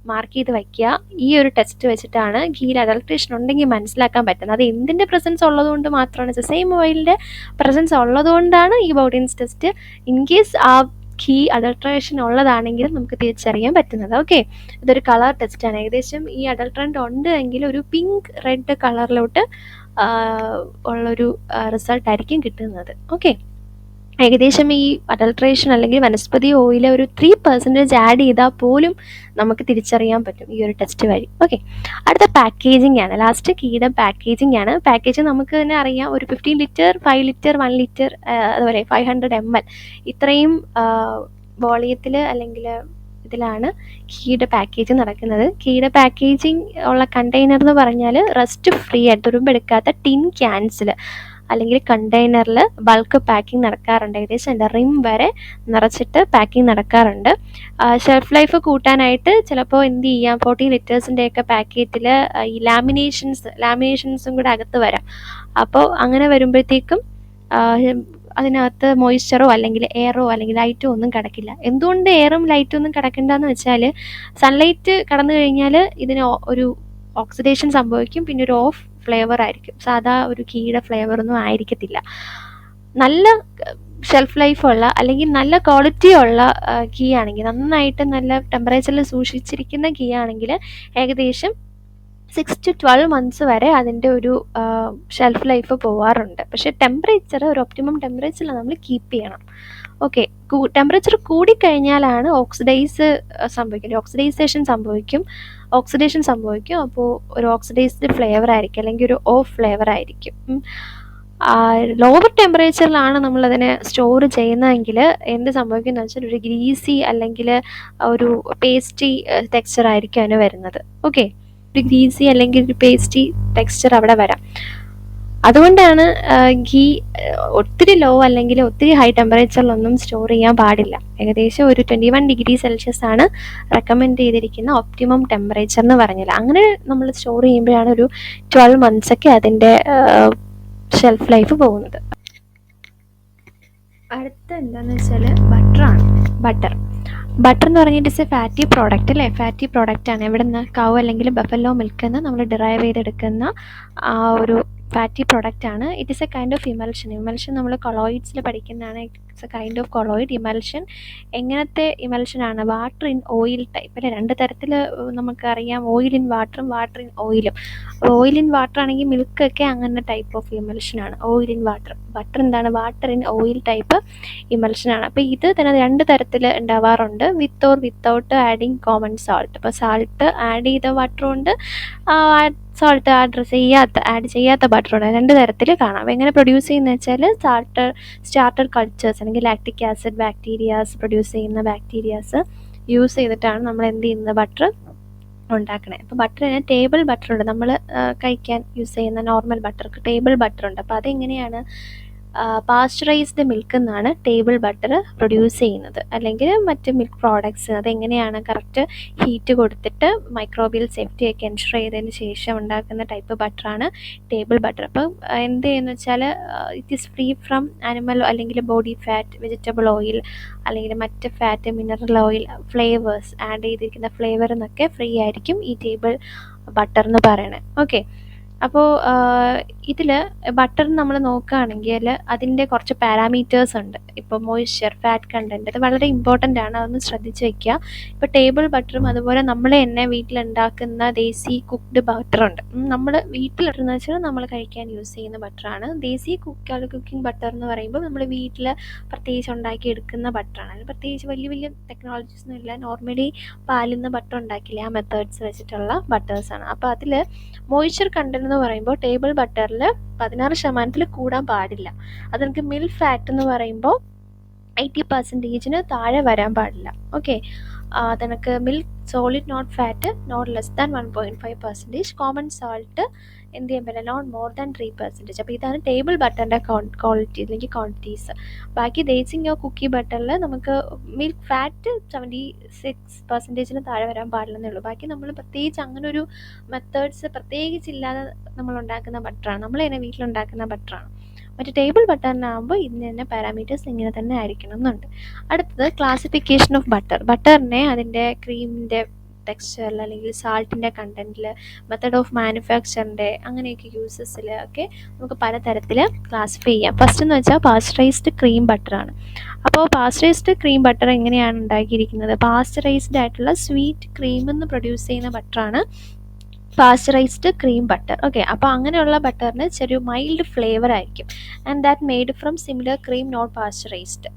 മാർക്ക് ചെയ്ത് വയ്ക്കുക. ഈ ഒരു ടെസ്റ്റ് വെച്ചിട്ടാണ് കീൽ അഡൾട്രേഷൻ ഉണ്ടെങ്കിൽ മനസ്സിലാക്കാൻ പറ്റുന്നത്. അത് എന്തിന്റെ പ്രസൻസ് ഉള്ളതുകൊണ്ട് മാത്രമാണ്? സെയിം ഓയിലിന്റെ പ്രസൻസ് ഉള്ളതുകൊണ്ടാണ് ഈ ബൗഡൻസ് ടെസ്റ്റ് ഇൻ കേസ് ആ കീ അഡൾട്രേഷൻ ഉള്ളതാണെങ്കിൽ നമുക്ക് തിരിച്ചറിയാൻ പറ്റുന്നത്. ഓക്കെ ഇതൊരു കളർ ടെസ്റ്റാണ് ഏകദേശം ഈ അഡൾട്രന്റ് ഉണ്ട് എങ്കിൽ ഒരു പിങ്ക് റെഡ് കളറിലോട്ട് ഉള്ളൊരു റിസൾട്ട് ആയിരിക്കും കിട്ടുന്നത്. ഓക്കെ ഏകദേശം ഈ അഡൾട്രേഷൻ അല്ലെങ്കിൽ വനസ്പതി ഓയിൽ ഒരു ത്രീ പെർസെന്റേജ് ആഡ് ചെയ്താൽ പോലും നമുക്ക് തിരിച്ചറിയാൻ പറ്റും ഈ ഒരു ടെസ്റ്റ് വഴി. ഓക്കെ അടുത്ത പാക്കേജിംഗ് ആണ്. ലാസ്റ്റ് കീയുടെ പാക്കേജിംഗ് ആണ്. പാക്കേജ് നമുക്ക് തന്നെ അറിയാം. ഒരു fifteen litre five litre one litre അതുപോലെ ഫൈവ് ഹൺഡ്രഡ് എം എൽ ഇത്രയും വോളിയത്തിൽ അല്ലെങ്കിൽ ഇതിലാണ് കീയുടെ പാക്കേജ് നടക്കുന്നത്. കീയുടെ പാക്കേജിങ് ഉള്ള കണ്ടെയ്നർ എന്ന് പറഞ്ഞാൽ റെസ്റ്റ് ഫ്രീ ആയിട്ട് തുരുമ്പെടുക്കാത്ത ടിൻ ക്യാൻസിൽ അല്ലെങ്കിൽ കണ്ടെയ്നറിൽ ബൾക്ക് പാക്കിംഗ് നടക്കാറുണ്ട്. ഏകദേശം എന്റെ റിം വരെ നിറച്ചിട്ട് പാക്കിംഗ് നടക്കാറുണ്ട്. ഷെൽഫ് ലൈഫ് കൂട്ടാനായിട്ട് ചിലപ്പോൾ എന്ത് ചെയ്യാം? ഫോർട്ടി ലിറ്റേഴ്സിന്റെയൊക്കെ പാക്കറ്റിൽ ഈ ലാമിനേഷൻസ് ലാമിനേഷൻസും കൂടെ അകത്ത് വരാം. അപ്പോൾ അങ്ങനെ വരുമ്പോഴത്തേക്കും അതിനകത്ത് മോയ്സ്ചറോ അല്ലെങ്കിൽ എയറോ അല്ലെങ്കിൽ ലൈറ്റോ ഒന്നും കിടക്കില്ല. എന്തുകൊണ്ട് എയറും ലൈറ്റും ഒന്നും കിടക്കണ്ടെന്ന് വെച്ചാൽ സൺലൈറ്റ് കടന്നു കഴിഞ്ഞാൽ ഇതിന് ഒരു ഓക്സിഡേഷൻ സംഭവിക്കും. പിന്നെ ഒരു ഓഫ് ഫ്ലേവർ ആയിരിക്കും. സാധാ ഒരു കീയുടെ ഫ്ലേവർ ഒന്നും ആയിരിക്കത്തില്ല. നല്ല ഷെൽഫ് ലൈഫുള്ള അല്ലെങ്കിൽ നല്ല ക്വാളിറ്റി ഉള്ള കീ ആണെങ്കിൽ നന്നായിട്ട് നല്ല ടെമ്പറേച്ചറിൽ സൂക്ഷിച്ചിരിക്കുന്ന കീ ആണെങ്കിൽ ഏകദേശം സിക്സ് ടു ട്വൽവ് മന്ത്സ് വരെ അതിന്റെ ഒരു ഷെൽഫ് ലൈഫ് പോവാറുണ്ട്. പക്ഷേ ടെമ്പറേച്ചർ ഒരു ഒപ്റ്റിമം ടെമ്പറേച്ചറിൽ നമ്മൾ കീപ്പ് ചെയ്യണം. ഓക്കെ ടെമ്പറേച്ചർ കൂടിക്കഴിഞ്ഞാലാണ് ഓക്സിഡൈസ് സംഭവിക്കുന്നത് ഓക്സിഡൈസേഷൻ സംഭവിക്കും. ഓക്സിഡേഷൻ സംഭവിക്കും. അപ്പോൾ ഒരു ഓക്സിഡൈസ്ഡ് ഫ്ലേവർ ആയിരിക്കും അല്ലെങ്കിൽ ഒരു ഓഫ് ഫ്ലേവർ ആയിരിക്കും. ലോവർ ടെമ്പറേച്ചറിലാണ് നമ്മളതിനെ സ്റ്റോർ ചെയ്യുന്നതെങ്കിൽ എന്ത് സംഭവിക്കുന്നത് വെച്ചാൽ ഒരു ഗ്രീസി അല്ലെങ്കിൽ ഒരു പേസ്റ്റി ടെക്സ്ചർ ആയിരിക്കും അതിന് വരുന്നത്. ഓക്കെ ഒരു ഗ്രീസി അല്ലെങ്കിൽ ഒരു പേസ്റ്റി ടെക്സ്ചർ അവിടെ വരാം. അതുകൊണ്ടാണ് ഗീ ഒത്തിരി ലോ അല്ലെങ്കിൽ ഒത്തിരി ഹൈ ടെമ്പറേച്ചറിലൊന്നും സ്റ്റോർ ചെയ്യാൻ പാടില്ല. ഏകദേശം ഒരു ട്വന്റി വൺ ഡിഗ്രി സെൽഷ്യസ് ആണ് റെക്കമെൻഡ് ചെയ്തിരിക്കുന്ന ഒപ്റ്റിമം ടെമ്പറേച്ചർ എന്ന് പറഞ്ഞില്ല അങ്ങനെ നമ്മൾ സ്റ്റോർ ചെയ്യുമ്പോഴാണ് ഒരു ട്വൽവ് മന്ത്സ് ഒക്കെ അതിന്റെ ഷെൽഫ് ലൈഫ് പോകുന്നത്. അടുത്ത എന്താണെന്ന് വെച്ചാൽ ബട്ടറാണ്. ബട്ടർ. ബട്ടർ എന്ന് പറഞ്ഞിട്ട് ഇറ്റ്സ് എ ഫാറ്റി പ്രോഡക്റ്റ് അല്ലേ? ഫാറ്റി പ്രോഡക്റ്റ് ആണ്. എവിടെ നിന്ന് കൗ അല്ലെങ്കിൽ ബഫല്ലോ മിൽക്ക് നമ്മൾ ഡിറൈവ് ചെയ്തെടുക്കുന്ന ആ ഒരു ഫാറ്റി പ്രൊഡക്റ്റ് ആണ്. It is a kind of emulsion emulsion നമ്മൾ കൊളോയിഡ്സിൽ പഠിക്കുന്നതാണ്. It's a kind of colloid emulsion എങ്ങനത്തെ ഇമൽഷൻ ആണ്? വാട്ടർ ഇൻ ഓയിൽ ടൈപ്പ് അല്ലെ? രണ്ട് തരത്തിൽ നമുക്കറിയാം. ഓയിൽ ഇൻ വാട്ടറും വാട്ടർ ഇൻ ഓയിലും ഓയിൽ ഇൻ വാട്ടർ ആണെങ്കിൽ മിൽക്ക് ഒക്കെ അങ്ങനെ ടൈപ്പ് ഓഫ് ഇമൽഷൻ ആണ്. ഓയിൽ ഇൻ വാട്ടർ ബട്ടർ എന്താണ്? Water in oil type emulsion ആണ്. അപ്പോൾ ഇത് തന്നെ രണ്ട് തരത്തിൽ ഉണ്ടാവാറുണ്ട്. With or without adding common salt അപ്പോൾ സാൾട്ട് ആഡ് ചെയ്ത വാട്ടറും ഉണ്ട് സോൾട്ട് ആഡ് ചെയ്യാത്ത ആഡ് ചെയ്യാത്ത ബട്ടറുണ്ട് രണ്ട് തരത്തിൽ കാണാം. എങ്ങനെ പ്രൊഡ്യൂസ് ചെയ്യുന്നത് വെച്ചാൽ സ്റ്റാർട്ടർ സ്റ്റാർട്ടർ കൾച്ചേഴ്സ് അല്ലെങ്കിൽ ലാക്ടിക് ആസിഡ് ബാക്ടീരിയാസ് പ്രൊഡ്യൂസ് ചെയ്യുന്ന ബാക്ടീരിയാസ് യൂസ് ചെയ്തിട്ടാണ് നമ്മൾ എന്ത് ചെയ്യുന്നത്? ബട്ടർ ഉണ്ടാക്കണേ. അപ്പോൾ ബട്ടറിന് ടേബിൾ ബട്ടർ ഉണ്ട്. നമ്മൾ കഴിക്കാൻ യൂസ് ചെയ്യുന്ന നോർമൽ ബട്ടർക്ക് ടേബിൾ ബട്ടർ ഉണ്ട്. അപ്പോൾ അതെങ്ങനെയാണ് പാസ്ചറൈസ്ഡ് മിൽക്ക് എന്നാണ് ടേബിൾ ബട്ടർ പ്രൊഡ്യൂസ് ചെയ്യുന്നത്. അല്ലെങ്കിൽ മറ്റ് മിൽക്ക് പ്രോഡക്ട്സ് അതെങ്ങനെയാണ് കറക്റ്റ് ഹീറ്റ് കൊടുത്തിട്ട് മൈക്രോബിയൽ സേഫ്റ്റി ഒക്കെ എൻഷുർ ചെയ്തതിന് ശേഷം ഉണ്ടാക്കുന്ന ടൈപ്പ് ബട്ടറാണ് ടേബിൾ ബട്ടർ അപ്പം എന്ത് ചെയ്യുന്നു വെച്ചാൽ it is free from animal അല്ലെങ്കിൽ ബോഡി ഫാറ്റ് വെജിറ്റബിൾ ഓയിൽ അല്ലെങ്കിൽ മറ്റ് fat mineral oil flavours add ചെയ്തിരിക്കുന്ന ഫ്ലേവർ എന്നൊക്കെ ഫ്രീ ആയിരിക്കും ഈ ടേബിൾ ബട്ടർ എന്ന് പറയണത് ഓക്കെ അപ്പോൾ ഇതിൽ ബട്ടർ നമ്മൾ നോക്കുകയാണെങ്കിൽ അതിന്റെ കുറച്ച് പാരാമീറ്റേഴ്സ് ഉണ്ട്. ഇപ്പോൾ മോയ്സ്ചർ ഫാറ്റ് കണ്ടന്റ് അത് വളരെ ഇമ്പോർട്ടന്റ് ആണ്. അതൊന്ന് ശ്രദ്ധിച്ച് വെക്കുക ഇപ്പോൾ ടേബിൾ ബട്ടറും അതുപോലെ നമ്മൾ തന്നെ വീട്ടിലുണ്ടാക്കുന്ന ദേശി കുക്ക്ഡ് ബട്ടറുണ്ട് നമ്മൾ വീട്ടിലിടുന്ന വെച്ചാൽ നമ്മൾ കഴിക്കാൻ യൂസ് ചെയ്യുന്ന ബട്ടറാണ് ദേശി കുക്ക് കുക്കിംഗ് ബട്ടർ എന്ന് പറയുമ്പോൾ നമ്മൾ വീട്ടിൽ പ്രത്യേകിച്ച് ഉണ്ടാക്കി എടുക്കുന്ന ബട്ടറാണ് പ്രത്യേകിച്ച് വലിയ വലിയ ടെക്നോളജീസ് ഒന്നും ഇല്ല. നോർമലി പാലിൽ നിന്ന് ബട്ടർ ഉണ്ടാക്കില്ല ആ മെത്തേഡ്സ് വെച്ചിട്ടുള്ള ബട്ടേഴ്സാണ് അപ്പോൾ അതിൽ മോയ്സ്ചർ കണ്ടന്റ് എന്ന് പറയുമ്പോൾ ടേബിൾ ബട്ടറിൽ പതിനാറ് ശതമാനത്തിൽ കൂടാൻ പാടില്ല. അത് നമുക്ക് മിൽ ഫാറ്റ് എന്ന് പറയുമ്പോൾ എയ്റ്റി പെർസെന്റേജിന് താഴെ വരാൻ പാടില്ല. Okay അതിനക്ക് milk solid not fat not less than one point five percentage common salt എന്ത് ചെയ്യാൻ പറ്റില്ല. Not more than three percentage അപ്പോൾ ഇതാണ് ടേബിൾ ബട്ടറിന്റെ ക്വാളിറ്റി അല്ലെങ്കിൽ ക്വാണ്ടിറ്റീസ് ബാക്കി ദേശിങ്ങോ കുക്കി ബട്ടറിൽ നമുക്ക് മിൽക്ക് ഫാറ്റ് സെവന്റി സിക്സ് പെർസെന്റേജിന് താഴെ വരാൻ പാടില്ലെന്നേ ഉള്ളൂ. ബാക്കി നമ്മൾ പ്രത്യേകിച്ച് അങ്ങനെ ഒരു മെത്തേഡ്സ് പ്രത്യേകിച്ച് ഇല്ലാതെ നമ്മൾ ഉണ്ടാക്കുന്ന ബട്ടറാണ് നമ്മൾ തന്നെ വീട്ടിലുണ്ടാക്കുന്ന ബട്ടറാണ് മറ്റു ടേബിൾ ബട്ടറിനാകുമ്പോൾ ഇതിന് തന്നെ പാരാമീറ്റേഴ്സ് ഇങ്ങനെ തന്നെ ആയിരിക്കണം എന്നുണ്ട്. അടുത്തത് ക്ലാസിഫിക്കേഷൻ ഓഫ് ബട്ടർ ബട്ടറിനെ അതിന്റെ ക്രീമിന്റെ ടെക്സ്ചറിൽ അല്ലെങ്കിൽ സാൾട്ടിന്റെ കണ്ടന്റിൽ മെത്തേഡ് ഓഫ് മാനുഫാക്ചറിന്റെ അങ്ങനെയൊക്കെ യൂസസിൽ ഒക്കെ നമുക്ക് പലതരത്തിൽ ക്ലാസിഫൈ ചെയ്യാം. ഫസ്റ്റ് എന്ന് വെച്ചാൽ പാസ്ചറൈസ്ഡ് ക്രീം ബട്ടറാണ് അപ്പോൾ പാസ്ചറൈസ്ഡ് ക്രീം ബട്ടർ എങ്ങനെയാണ് ഉണ്ടാക്കിയിരിക്കുന്നത്? പാസ്ചറൈസ്ഡ് ആയിട്ടുള്ള സ്വീറ്റ് ക്രീം എന്ന് പ്രൊഡ്യൂസ് ചെയ്യുന്ന ബട്ടറാണ് പാസ്ചറൈസ്ഡ് ക്രീം ബട്ടർ ഓക്കെ അപ്പോൾ അങ്ങനെയുള്ള ബട്ടറിന് ചെറിയ മൈൽഡ് ഫ്ലേവർ ആയിരിക്കും. And that made from similar cream not pasteurized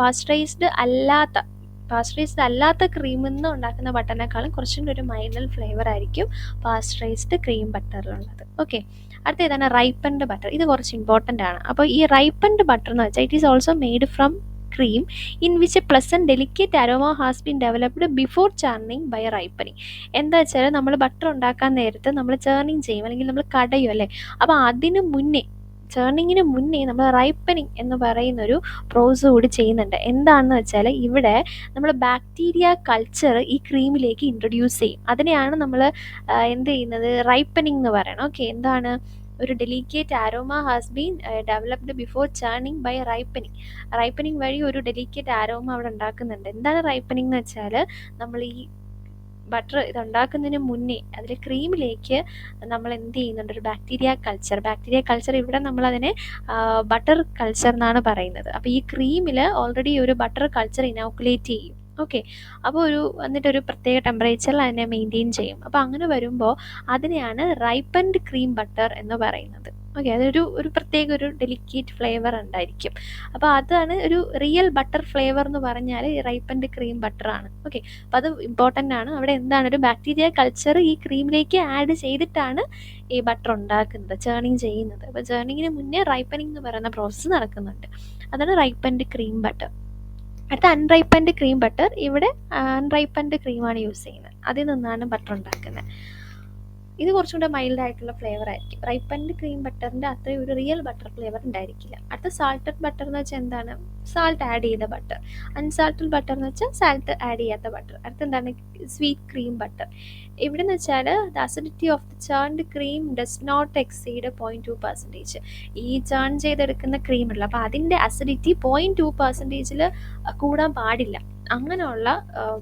pasteurized അല്ലാത്ത പാസ്ചറൈസ്ഡ് അല്ലാത്ത ക്രീമിൽ നിന്ന് ഉണ്ടാക്കുന്ന ബട്ടറിനേക്കാളും കുറച്ചും കൂടി ഒരു മൈൽഡ് ഫ്ലേവർ ആയിരിക്കും പാസ്റ്ററൈസ്ഡ് ക്രീം ബട്ടറിലുള്ളത് ഓക്കെ അടുത്ത ഏതാണ് റൈപ്പൻഡ് ബട്ടർ ഇത് കുറച്ച് ഇമ്പോർട്ടന്റ് ആണ്. അപ്പോൾ ഈ റൈപ്പൻഡ് ബട്ടർ എന്ന് വെച്ചാൽ it is also made from cream in which a pleasant delicate aroma has been developed before churning by ripening എന്താ വെച്ചാൽ നമ്മൾ ബട്ടർ ഉണ്ടാക്കാൻ നേരത്ത് നമ്മൾ ചേർണിങ് ചെയ്യും അല്ലെങ്കിൽ നമ്മൾ കടയും അല്ലേ? അപ്പോൾ അതിന് മുന്നേ ചേർണിങ്ങിന് മുന്നേ നമ്മൾ റൈപ്പനിങ് എന്ന് പറയുന്നൊരു പ്രോസസ് കൂടി ചെയ്യുന്നുണ്ട്. എന്താണെന്ന് വെച്ചാൽ ഇവിടെ നമ്മൾ ബാക്ടീരിയ കൾച്ചർ ഈ ക്രീമിലേക്ക് ഇൻട്രൊഡ്യൂസ് ചെയ്യും. അതിനെയാണ് നമ്മൾ എന്ത് ചെയ്യുന്നത്? റൈപ്പനിങ് എന്ന് പറയണം. ഓക്കെ എന്താണ്? ഒരു delicate aroma has been developed before churning by ripening ripening വഴി ഒരു ഡെലിക്കേറ്റ് ആരോമ അവിടെ ഉണ്ടാക്കുന്നുണ്ട്. എന്താണ് റൈപ്പനിങ് എന്ന് വെച്ചാൽ നമ്മൾ ഈ ബട്ടർ ഇത് ഉണ്ടാക്കുന്നതിന് മുന്നേ അതിൽ ക്രീമിലേക്ക് നമ്മൾ എന്ത് ചെയ്യുന്നുണ്ട്? ഒരു ബാക്ടീരിയ കൾച്ചർ ബാക്ടീരിയ കൾച്ചർ ഇവിടെ നമ്മൾ അതിനെ ബട്ടർ കൾച്ചർ എന്നാണ് പറയുന്നത്. അപ്പോൾ ഈ ക്രീമിൽ ഓൾറെഡി ഒരു ബട്ടർ കൾച്ചർ ഇനോക്കുലേറ്റ് ചെയ്യും. ഓക്കെ അപ്പോൾ ഒരു എന്നിട്ട് ഒരു പ്രത്യേക ടെമ്പറേച്ചറിൽ അതിനെ മെയിന്റെയിൻ ചെയ്യും. അപ്പോൾ അങ്ങനെ വരുമ്പോൾ അതിനെയാണ് റൈപ്പൻഡ് ക്രീം ബട്ടർ എന്ന് പറയുന്നത്. ഓക്കെ അതൊരു ഒരു പ്രത്യേക ഒരു ഡെലിക്കേറ്റ് ഫ്ലേവർ ഉണ്ടായിരിക്കും. അപ്പോൾ അതാണ് ഒരു റിയൽ ബട്ടർ ഫ്ലേവർ എന്ന് പറഞ്ഞാൽ റൈപ്പൻഡ് ക്രീം ബട്ടറാണ് ഓക്കെ അപ്പോൾ അത് ഇമ്പോർട്ടന്റ് ആണ്. അവിടെ എന്താണ്? ഒരു ബാക്ടീരിയ കൾച്ചർ ഈ ക്രീമിലേക്ക് ആഡ് ചെയ്തിട്ടാണ് ഈ ബട്ടർ ഉണ്ടാക്കുന്നത് ചേർണിങ് ചെയ്യുന്നത്. അപ്പോൾ ചേർണിങ്ങിന് മുന്നേ റൈപ്പനിങ് എന്ന് പറയുന്ന പ്രോസസ്സ് നടക്കുന്നുണ്ട്. അതാണ് റൈപ്പൻഡ് ക്രീം ബട്ടർ അടുത്ത അൺറൈപ്പൻഡ് ക്രീം ബട്ടർ ഇവിടെ അൺറൈപ്പൻഡ് ക്രീമാണ് യൂസ് ചെയ്യുന്നത്. അതിൽ നിന്നാണ് ബട്ടർ ഉണ്ടാക്കുന്നത്. ഇത് കുറച്ചും കൂടെ മൈൽഡ് ആയിട്ടുള്ള ഫ്ലേവർ ആയിരിക്കും. റൈപ്പൻഡ് ക്രീം ബട്ടറിന്റെ അത്രയും ഒരു റിയൽ ബട്ടർ ഫ്ലേവർ ഉണ്ടായിരിക്കില്ല. അടുത്ത സാൾട്ടഡ് ബട്ടർ എന്ന് വെച്ചാൽ എന്താണ്? സാൾട്ട് ആഡ് ചെയ്ത ബട്ടർ അൺസാൾട്ടഡ് ബട്ടർ എന്ന് വെച്ചാൽ സാൾട്ട് ആഡ് ചെയ്യാത്ത ബട്ടർ അടുത്ത എന്താണ്? സ്വീറ്റ് ക്രീം ബട്ടർ ഇവിടെ എന്ന് വെച്ചാൽ the acidity of the churned cream does not exceed point two percentage ഈ ചേൺ ചെയ്തെടുക്കുന്ന ക്രീം ഉള്ളൂ അപ്പോൾ അതിന്റെ അസിഡിറ്റി പോയിന്റ് ടു പെർസെന്റേജിൽ കൂടാൻ പാടില്ല. അങ്ങനെയുള്ള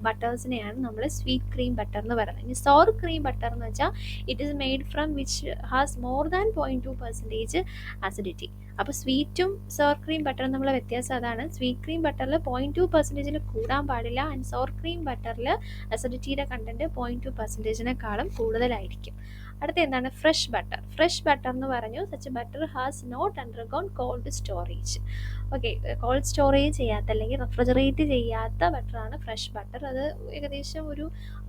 ബട്ടേഴ്സിനെയാണ് നമ്മൾ സ്വീറ്റ് ക്രീം ബട്ടർ എന്ന് പറയുന്നത്. ഇനി സോർ ക്രീം ബട്ടർ എന്ന് വെച്ചാൽ it is made from which has more than point two percentage acidity അപ്പോൾ സ്വീറ്റും സോർ ക്രീം ബട്ടറും നമ്മൾ വ്യത്യാസം അതാണ്. സ്വീറ്റ് ക്രീം ബട്ടറിൽ പോയിന്റ് ടു പെർസെന്റേജിൽ കൂടാൻ പാടില്ല ആൻഡ് സോർ ക്രീം ബട്ടറിൽ അസിഡിറ്റിയുടെ കണ്ടന്റ് പോയിന്റ് ടു പെർസെന്റേജിനേക്കാളും കൂടുതലായിരിക്കും. അടുത്ത എന്താണ് ഫ്രഷ് ബട്ടർ ഫ്രഷ് ബട്ടർ എന്ന് പറഞ്ഞു such butter has not undergone cold storage okay cold storage ചെയ്യാത്ത അല്ലെങ്കിൽ റെഫ്രിജറേറ്റ് ചെയ്യാത്ത ബട്ടറാണ് ഫ്രഷ് ബട്ടർ അത് ഏകദേശം ഒരു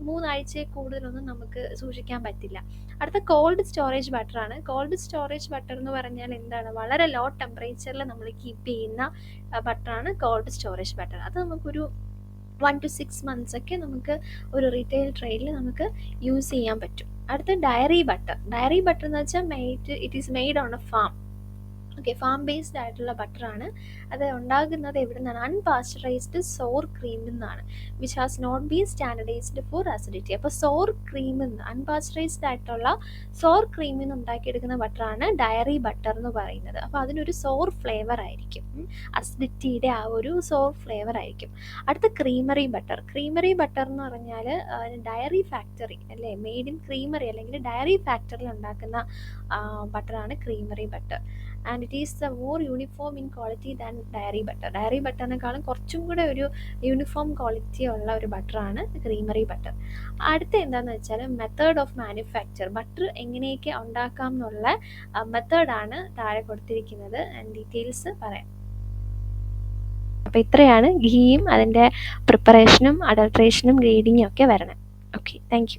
മൂന്നാഴ്ചയിൽ കൂടുതലൊന്നും നമുക്ക് സൂക്ഷിക്കാൻ പറ്റില്ല. അടുത്ത കോൾഡ് സ്റ്റോറേജ് ബട്ടറാണ് കോൾഡ് സ്റ്റോറേജ് ബട്ടർ എന്ന് പറഞ്ഞാൽ എന്താണ്? വളരെ ലോ ടെമ്പറേച്ചറിൽ നമ്മൾ കീപ്പ് ചെയ്യുന്ന ബട്ടറാണ് കോൾഡ് സ്റ്റോറേജ് ബട്ടർ അത് നമുക്കൊരു വൺ ടു സിക്സ് മന്ത്സ് ഒക്കെ നമുക്ക് ഒരു റീറ്റെയിൽ ട്രേഡിൽ നമുക്ക് യൂസ് ചെയ്യാൻ പറ്റും. അടുത്ത ഡയറി ബട്ടർ ഡയറി ബട്ടർ എന്ന് വെച്ചാൽ made it is made on a farm okay farm based ആയിട്ടുള്ള ബട്ടറാണ് അത് ഉണ്ടാകുന്നത് എവിടെ നിന്നാണ് അൺപാസ്ചറൈസ്ഡ് സോർ ക്രീമിൽ നിന്നാണ് which has not been standardized for acidity അപ്പോൾ സോർ ക്രീമിൽ നിന്ന് അൺപാസ്ചറൈസ്ഡ് ആയിട്ടുള്ള സോർ ക്രീമിൽ നിന്ന് ഉണ്ടാക്കിയെടുക്കുന്ന ബട്ടറാണ് ഡയറി ബട്ടർ എന്ന് പറയുന്നത്. അപ്പോൾ അതിനൊരു സോർ ഫ്ലേവർ ആയിരിക്കും. അസിഡിറ്റിയുടെ ആ ഒരു സോർ ഫ്ലേവർ ആയിരിക്കും. അടുത്ത ക്രീമറി ബട്ടർ ക്രീമറി ബട്ടർ എന്ന് പറഞ്ഞാൽ ഡയറി ഫാക്ടറി അല്ലേ? മെയ്ഡ് ഇൻ ക്രീമറി അല്ലെങ്കിൽ ഡയറി ഫാക്ടറിയിൽ ഉണ്ടാക്കുന്ന ബട്ടറാണ് creamery butter and it is the more uniform in quality than dairy butter dairy ബട്ടറിനേക്കാളും കുറച്ചും കൂടെ ഒരു യൂണിഫോം ക്വാളിറ്റി ഉള്ള ഒരു ബട്ടറാണ് ക്രീമറി ബട്ടർ അടുത്ത എന്താണെന്ന് വെച്ചാൽ മെത്തേഡ് ഓഫ് മാനുഫാക്ചർ ബട്ടർ എങ്ങനെയൊക്കെ ഉണ്ടാക്കാം എന്നുള്ള മെത്തേഡാണ് താഴെ കൊടുത്തിരിക്കുന്നത് ആൻഡ് ഡീറ്റെയിൽസ് പറയാം. അപ്പോൾ ഇത്രയാണ് ഗീയും അതിന്റെ പ്രിപ്പറേഷനും അഡൾട്രേഷനും ഗ്രേഡിങ്ങും ഒക്കെ വരണം ഓക്കെ താങ്ക്